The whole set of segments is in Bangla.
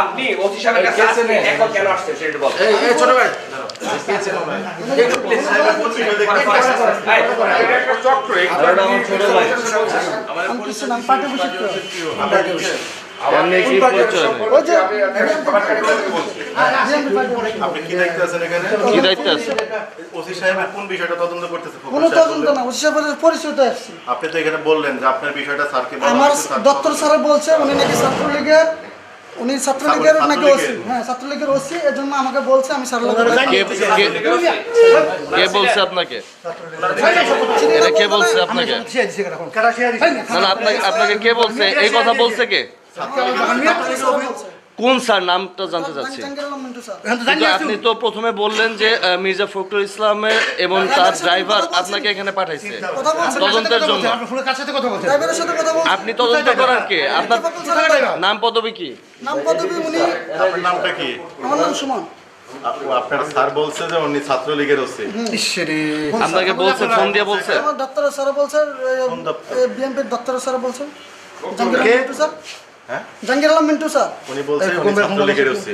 আপনি ফখরুল সাহেবের কাছে? এখন কেন আসছেন সেটা বল ছোট ভাই চক্র আর এটা আমার ছোট ভাই আমি কিছু না, আমি পার্টি বসে একটু। এমনি কি পরিচয় নেই ওই যে আমি একটা BNP পার্টি বসে। আপনি কি দেখতে আছেন এখানে? কি দায়িত্ব আছে ওসি সাহেবের কোন বিষয়টা তদন্ত করতেছে? ফখরুল তদন্ত না ওসি সাহেবের পরিচয়টা আসছে। আপনি তো এখানে বললেন যে আপনার বিষয়টা স্যারকে আমার দপ্তর স্যার বলছে উনি নাকি ছাত্রলীগের উনি ছাত্রলীগের নাকি ওসি। হ্যাঁ ছাত্রলীগের ওসি এর জন্য আমাকে বলছে আমি স্যার কে বলছে আপনাকে? এটা কে বলছে। আপনাকে? না আপনাকে আপনাকে কে বলছে? এই কথা বলছে কে? কোন স্যার? নামটা জানতে চাচ্ছি। আপনি তো প্রথমে বললেন যে মির্জা ফখরুল ইসলামের এবং তার ড্রাইভার আপনাকে এখানে পাঠাইছে। তদন্তের জন্য। ড্রাইভারের সাথে কথা বলছে আপনি তদন্ত করার কে? আপনার নাম পদবি কি? নাম পদবি উনি আপনার নামটা কি? আমার নাম সুমন। আপনার স্যার বলছে যে উনি ছাত্রলীগের ওসি। আপনাকে বলছে ফোন দিয়ে বলছে। আমার দপ্তরের স্যার বলছে দপ্তর? দপ্তরের স্যার বলছে স্যার? হ্যাঁ? জাহাঙ্গীর আলম মিন্টু স্যার। উনি বলছে উনি ছাত্রলীগের ওসি।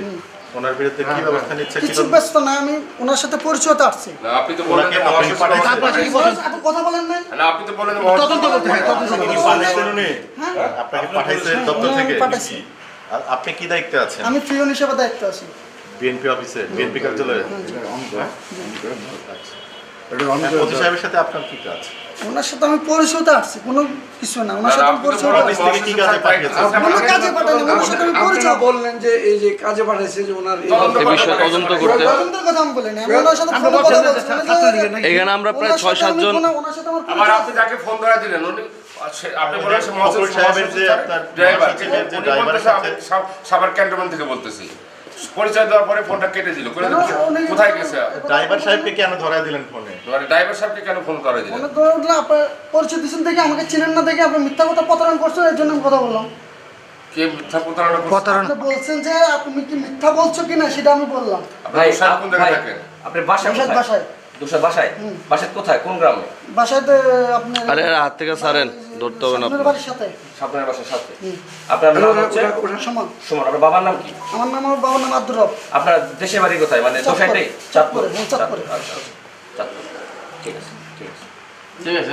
ওনার বিরুদ্ধে কি ব্যবস্থা নিচ্ছে কিছু ব্যস্ত না আমি ওনার সাথে পরিচয়তে আসছি আপনি তো বললেন আপনি পাঠাইছেন আপনি কথা বলেন নাই? না আপনি তো বললেন তদন্ত করতে আপনি কি পাঠাইছেন উনি? আপনাকে পাঠাইছে দপ্তর হ্যাঁ, থেকে? পাঠাইছে। আর আপনি কি দায়িত্বে আছেন? আমি পিওন হিসেবে দায়িত্ব আছি। বিএনপি অফিসে বিএনপি কার্যালয়ে? সাহেবের সাথে আপনার কি কাজ? ওনার সাথে আমি পরিচয়তে আসছি কোনো কিছু না। ওনার সাথে আমি কি কাজে কোনো ওনার সাথে আমি পরিচয়। বললেন যে এই যে কাজে পাঠাইছে যে ওনার এই- বিষয়ে তদন্ত করতে। তদন্তের কথা আমি বলিনি আমি ওনার সাথে ফোনে কথা বলছি। এখানে আমরা প্রায় ওনার ছয় সাথে আমি সাতজন ফোনে- ওনার সাথে আমার আমার আপনি যাকে ফোন ধরা দিলেন উনি আপনি বলেন সাহেবের যে আপনার ড্রাইভার। মহাসচিবের যে উনি ড্রাইভারের বলতেছে আমি সাথে- সা- সাভার ক্যান্টনমেন্ট থেকে বলতেছি। পরিচয় দেওয়ার পরে ফোনটা কেটে দিল। কোথায় গেছে? ড্রাইভার সাহেবকে কেন ধরায় দিলেন ফোনে? ড্রাইভার সাহেবকে কেন ফোন দিলেন? ধরে উঠলে আপনার পরিচয় দিচ্ছেন দেখে আমাকে চিনেন না দেখে আপনি মিথ্যা কথা প্রতারণ করছেন এর জন্য আমি কথা বললাম। কে মিথ্যা প্রতারণা করছে? আপনি বলছেন যে আপনি কি মিথ্যা বলছো কিনা সেটা আমি বললাম। আপনার সাহেব কোন জায়গায় থাকেন? আপনার বাসা বাসায় কোথায়? বাসায়। বাসায়? কোথায়? কোন গ্রামে? বাসায় আপনি আরে, হাত থেকে ছাড়েন। ধরতে হবে না আপনার বাসার সাথে। নাম হচ্ছে? সমান সুমন আপনার বাবার নাম কি? আমার নাম আমার বাবার নাম আব্দুর রব। আপনার দেশের বাড়ি কোথায়? মানে চাঁদপুর। দোসাইটাই? চাঁদপুর। চাঁদপুরে, হ্যাঁ। আচ্ছা, আচ্ছা। চাঁদপুর ঠিক আছে ঠিক আছে। ঠিক আছে